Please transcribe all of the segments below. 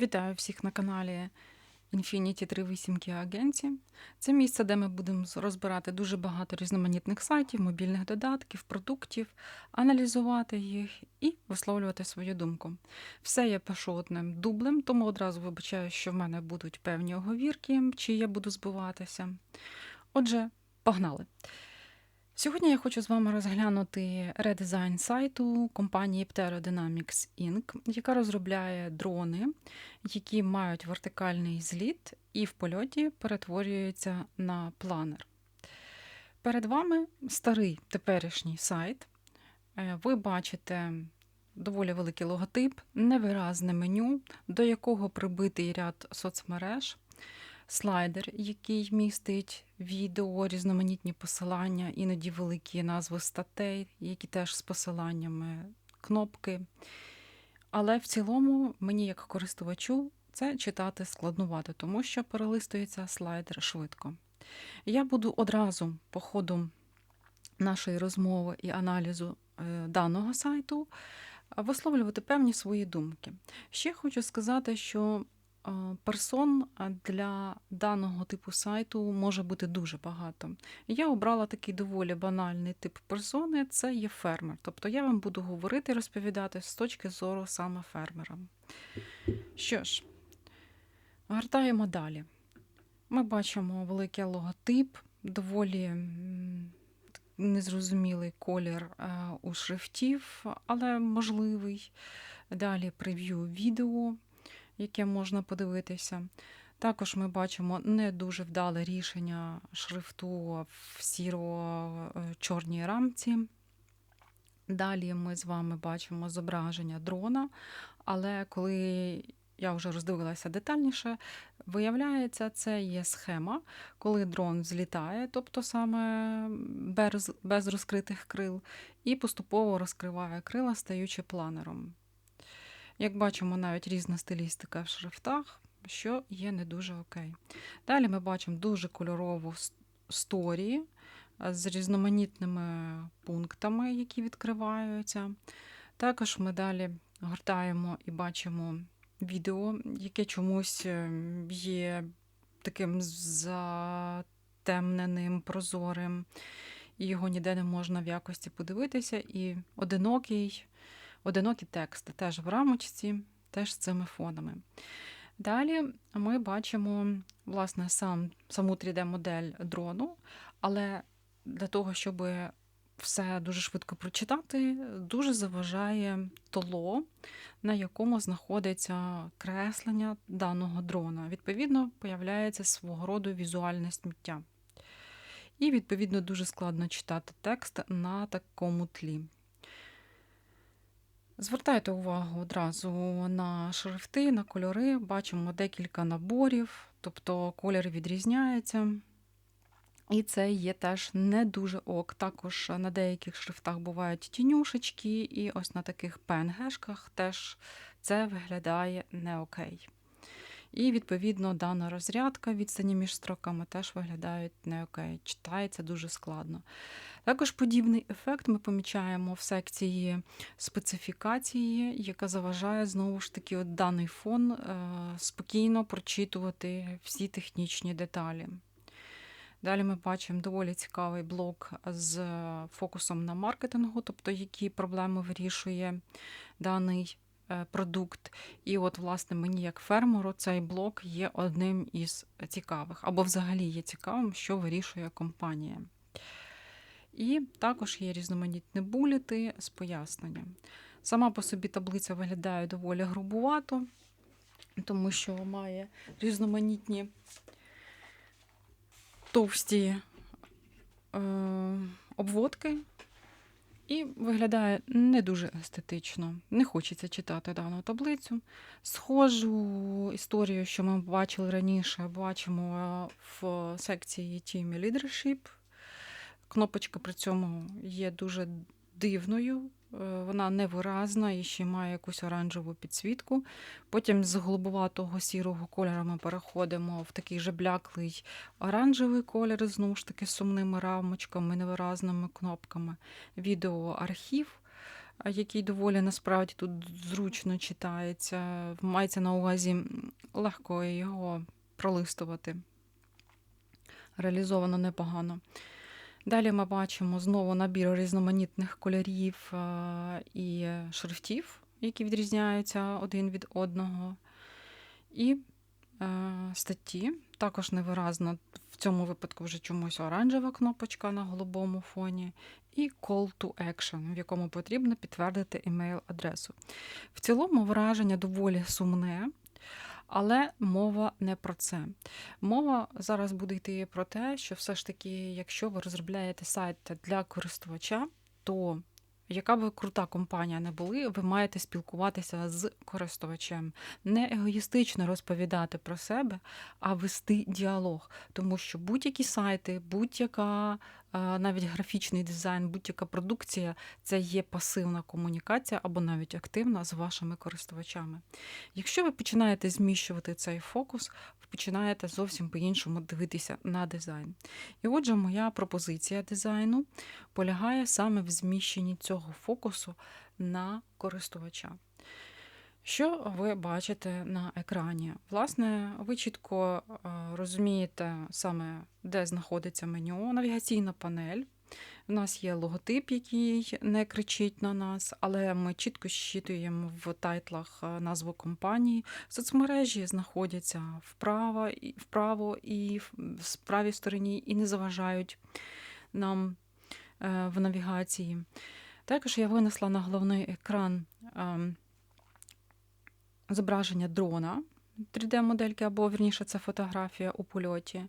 Вітаю всіх на каналі Infinity 38 Агенції. Це місце, де ми будемо розбирати дуже багато різноманітних сайтів, мобільних додатків, продуктів, аналізувати їх і висловлювати свою думку. Все я пишу одним дублем, тому одразу вибачаю, що в мене будуть певні оговірки, чи я буду збиватися. Отже, погнали! Сьогодні я хочу з вами розглянути редизайн сайту компанії Pterodynamics Inc., яка розробляє дрони, які мають вертикальний зліт і в польоті перетворюються на планер. Перед вами старий теперішній сайт. Е, Ви бачите доволі великий логотип, невиразне меню, до якого прибитий ряд соцмереж слайдер, який містить відео, різноманітні посилання, іноді великі назви статей, які теж з посиланнями, кнопки. Але в цілому мені, як користувачу, це читати складнувато, тому що перелистується слайдер швидко. Я буду одразу по ходу нашої розмови і аналізу е, даного сайту висловлювати певні свої думки. Ще хочу сказати, що персон е, для даного типу сайту може бути дуже багато. Я обрала такий доволі банальний тип персони це є фермер. Тобто я вам буду говорити розповідати з точки зору саме фермера. Що ж, гортаємо далі. Ми бачимо великий логотип, доволі незрозумілий колір е, у шрифтів, але можливий. Далі прев'ю відео, яке можна подивитися. Також ми бачимо не дуже вдале рішення шрифту в сіро-чорній рамці. Далі ми з вами бачимо зображення дрона, але коли я вже роздивилася детальніше, виявляється, це є схема, коли дрон злітає, тобто саме без, без розкритих крил, і поступово розкриває крила, стаючи планером. Як бачимо, навіть різна стилістика в шрифтах, що є не дуже окей. Далі ми бачимо дуже кольорову сторі е, з різноманітними пунктами, які відкриваються. Також ми далі гортаємо і бачимо відео, яке чомусь е, є таким затемненим, прозорим, і його ніде не можна в якості подивитися. І одинокий, одинокі тексти теж в рамочці, теж з цими фонами. Далі ми бачимо власне сам, саму 3D-модель дрону, але для того, щоб все дуже швидко прочитати, дуже заважає толо, на якому знаходиться креслення даного дрона. Відповідно, появляється свого роду візуальне сміття. І, відповідно, дуже складно читати текст на такому тлі. Звертайте увагу одразу на шрифти, на кольори. Бачимо декілька наборів, тобто колір відрізняється. І це є теж не дуже ок. Також на деяких шрифтах бувають тінюшечки, і ось на таких пенгешках теж це виглядає не окей. І, відповідно, дана розрядка відстані між строками теж виглядають не окей. Читається дуже складно. Також подібний ефект ми помічаємо в секції специфікації, яка заважає знову ж таки от даний фон е, спокійно прочитувати всі технічні деталі. Далі ми бачимо доволі цікавий блок з фокусом на маркетингу, тобто які проблеми вирішує даний продукт. І от, власне, мені як фермеру цей блок є одним із цікавих, або взагалі є цікавим, що вирішує компанія. І також є різноманітні булети з поясненням. Сама по собі таблиця виглядає доволі грубувато, тому що має різноманітні товсті е, обводки і виглядає не дуже естетично. Не хочеться читати дану таблицю. Схожу історію, що ми бачили раніше, бачимо в секції Team Leadership. Кнопочка при цьому є дуже дивною, е, вона невиразна і ще має якусь оранжеву підсвітку. Потім з голубуватого сірого кольору ми переходимо в такий же бляклий оранжевий колір, знову ж таки сумними рамочками, невиразними кнопками. Відеоархів. який доволі насправді тут зручно читається. Мається на увазі легко його пролистувати. Реалізовано непогано. Далі ми бачимо знову набір різноманітних кольорів е, і шрифтів, які відрізняються один від одного. І е, статті. Також невиразно в цьому випадку вже чомусь оранжева кнопочка на голубому фоні. І Call to Action, в якому потрібно підтвердити емейл-адресу. В цілому враження доволі сумне, але мова не про це. Мова зараз буде йти про те, що все ж таки, якщо ви розробляєте сайт для користувача, то яка би крута компанія не були, ви маєте спілкуватися з користувачем, не егоїстично розповідати про себе, а вести діалог. Тому що будь-які сайти, будь-яка навіть графічний дизайн, будь-яка продукція це є пасивна комунікація або навіть активна з вашими користувачами. Якщо ви починаєте зміщувати цей фокус, ви починаєте зовсім по-іншому дивитися на дизайн. І отже, моя пропозиція дизайну полягає саме в зміщенні цього фокусу на користувача. Що ви бачите на екрані? Власне, ви чітко е, розумієте саме, де знаходиться меню, навігаційна панель. У нас є логотип, який не кричить на нас, але ми чітко щитуємо в тайтлах е, назву компанії. Соцмережі знаходяться вправо і вправо і в правій стороні і не заважають нам е, в навігації. Також я винесла на головний екран ем, зображення дрона 3D-модельки, або вірніше, це фотографія у польоті.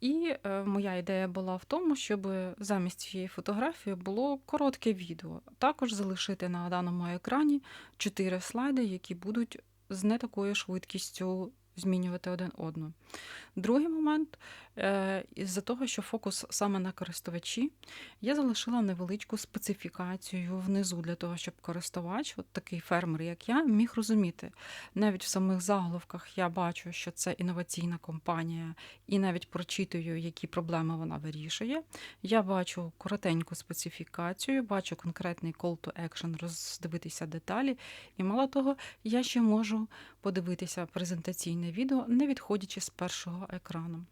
І е, моя ідея була в тому, щоб замість цієї фотографії було коротке відео. Також залишити на даному екрані чотири слайди, які будуть з не такою швидкістю змінювати один одну. Другий момент, е, із-за того, що фокус саме на користувачі, я залишила невеличку специфікацію внизу для того, щоб користувач, от такий фермер, як я, міг розуміти. Навіть в самих заголовках я бачу, що це інноваційна компанія, і навіть прочитую, які проблеми вона вирішує. Я бачу коротеньку специфікацію, бачу конкретний call to action, роздивитися деталі. І мало того, я ще можу подивитися презентаційне відео, не відходячи з першого екрану.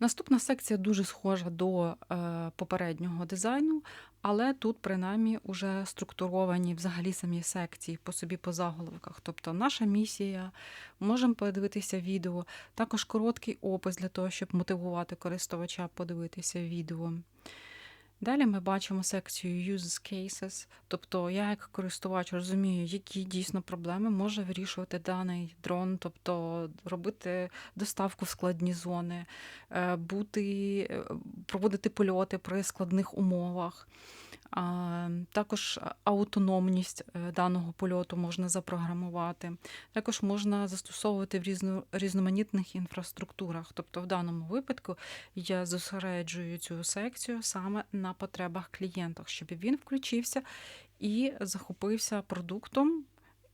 Наступна секція дуже схожа до е, попереднього дизайну, але тут, принаймні, вже структуровані взагалі самі секції по собі по заголовках. Тобто наша місія, можемо подивитися відео, також короткий опис для того, щоб мотивувати користувача подивитися відео. Далі ми бачимо секцію Use Cases, тобто я як користувач розумію, які дійсно проблеми може вирішувати даний дрон, тобто робити доставку в складні зони, е, бути, е, проводити польоти при складних умовах. Також автономність е, даного польоту можна запрограмувати. Також можна застосовувати в різно, різноманітних інфраструктурах. Тобто, в даному випадку я зосереджую цю секцію саме на потребах клієнта, щоб він включився і захопився продуктом.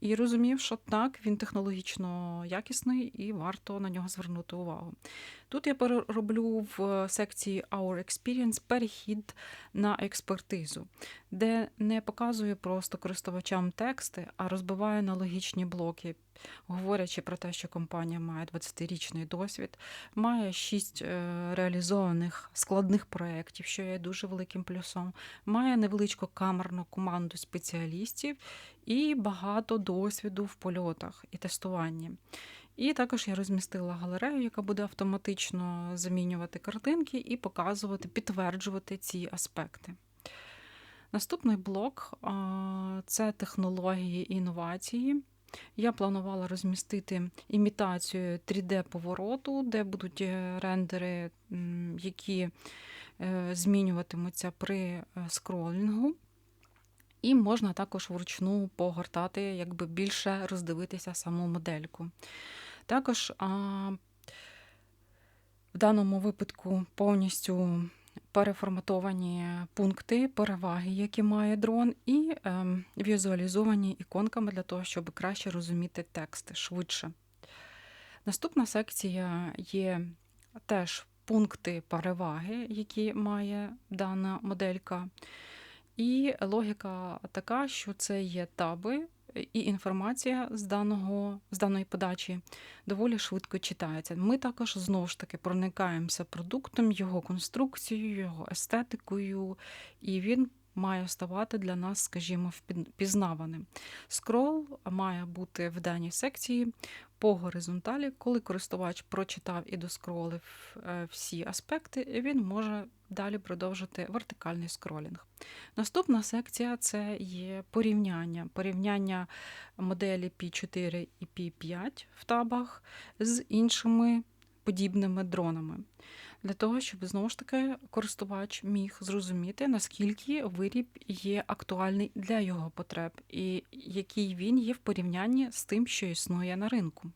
І розумів, що так, він технологічно якісний і варто на нього звернути увагу. Тут я роблю в секції Our Experience перехід на експертизу, де не показую просто користувачам тексти, а розбиваю на логічні блоки, говорячи про те, що компанія має 20-річний досвід, має 6 е, реалізованих складних проєктів, що є дуже великим плюсом, має невеличку камерну команду спеціалістів і багато досвіду в польотах і тестуванні. І також я розмістила галерею, яка буде автоматично замінювати картинки і показувати, підтверджувати ці аспекти. Наступний блок це технології інновації. Я планувала розмістити імітацію 3D-повороту, де будуть е, рендери, які е, змінюватимуться при е, скролінгу. І можна також вручну погортати, якби більше роздивитися саму модельку. Також а, в даному випадку повністю переформатовані пункти, переваги, які має дрон, і е, візуалізовані іконками для того, щоб краще розуміти тексти швидше. Наступна секція є теж пункти переваги, які має дана моделька. І логіка така, що це є таби, і інформація з даного з даної подачі доволі швидко читається. Ми також знову ж таки проникаємося продуктом, його конструкцією, його естетикою, і він має ставати для нас, скажімо, впізнаваним. Скрол має бути в даній секції по горизонталі. Коли користувач прочитав і доскролив е, всі аспекти, він може далі продовжити вертикальний скролінг. Наступна секція це є порівняння. Порівняння моделі P4 і P5 в табах з іншими подібними дронами. Для того, щоб знову ж таки користувач міг зрозуміти, наскільки виріб є актуальний для його потреб, і який він є в порівнянні з тим, що існує на ринку.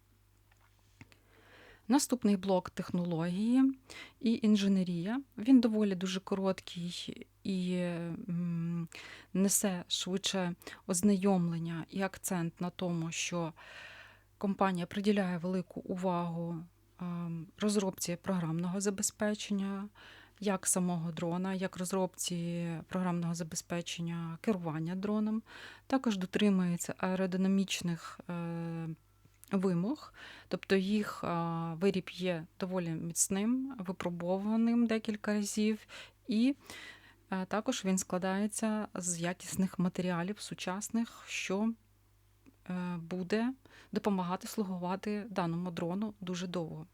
Наступний блок технології і інженерія. Він доволі дуже короткий і несе швидше ознайомлення і акцент на тому, що компанія приділяє велику увагу розробці програмного забезпечення, як самого дрона, як розробці програмного забезпечення керування дроном. Також дотримується аеродинамічних е, вимог, тобто їх виріб є доволі міцним, випробованим декілька разів, і е, також він складається з якісних матеріалів сучасних, що буде допомагати слугувати даному дрону дуже довго.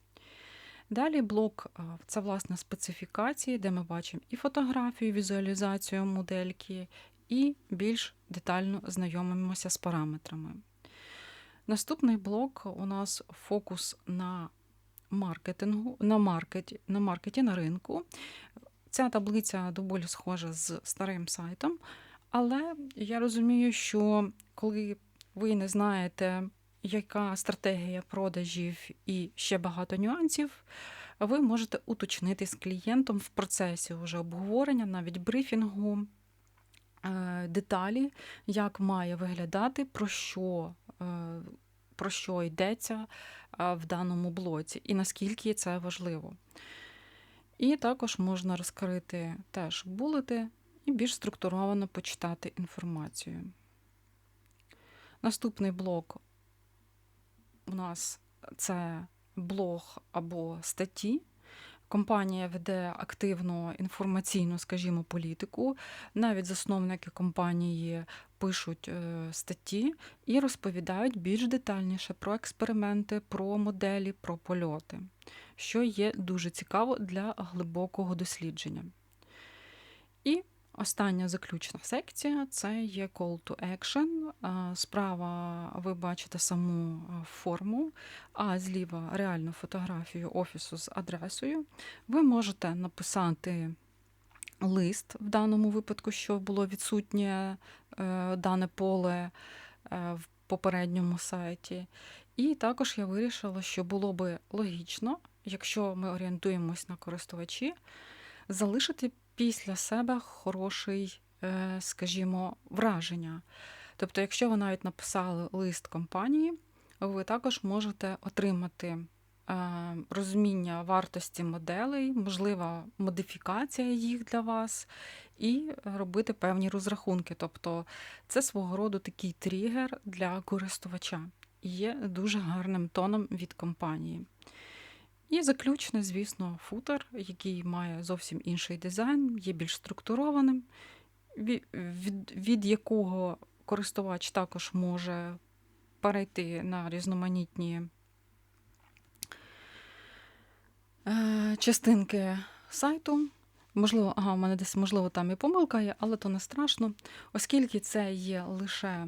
Далі блок це власне специфікації, де ми бачимо і фотографію, візуалізацію модельки, і більш детально знайомимося з параметрами. Наступний блок у нас фокус на маркетингу, на маркеті, на маркеті на ринку. Ця таблиця доволі схожа з старим сайтом, але я розумію, що коли ви не знаєте, яка стратегія продажів і ще багато нюансів, ви можете уточнити з клієнтом в процесі вже обговорення, навіть брифінгу. Е, деталі, як має виглядати, про що е, про що йдеться е, в даному блоці, і наскільки це важливо. І також можна розкрити теж булети і більш структуровано почитати інформацію. Наступний блок у нас це блог або статті. Компанія веде активну інформаційну, скажімо, політику. Навіть засновники компанії пишуть е, статті і розповідають більш детальніше про експерименти, про моделі, про польоти, що є дуже цікаво для глибокого дослідження. І Остання заключна секція це є call to action. Справа ви бачите саму форму, а зліва реальну фотографію офісу з адресою. Ви можете написати лист в даному випадку, що було відсутнє е, дане поле е, в попередньому сайті. І також я вирішила, що було би логічно, якщо ми орієнтуємось на користувачі, залишити після себе хороший, е, скажімо, враження. Тобто, якщо ви навіть написали лист компанії, ви також можете отримати е, розуміння вартості моделей, можлива модифікація їх для вас, і робити певні розрахунки. Тобто це свого роду такий тригер для користувача і є дуже гарним тоном від компанії. І заключне, звісно, футер, який має зовсім інший дизайн, є більш структурованим, від, якого користувач також може перейти на різноманітні е, частинки сайту. Можливо, ага, у мене десь, можливо, там і помилка є, але то не страшно, оскільки це є лише.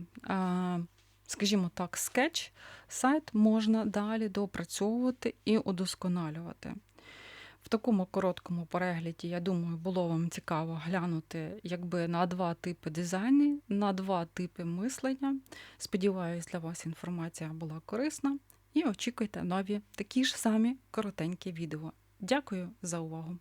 Скажімо так, скетч, сайт можна далі допрацьовувати і удосконалювати. В такому короткому перегляді, я думаю, було вам цікаво глянути якби на два типи дизайну, на два типи мислення. Сподіваюсь, для вас інформація була корисна. І очікуйте нові такі ж самі коротенькі відео. Дякую за увагу!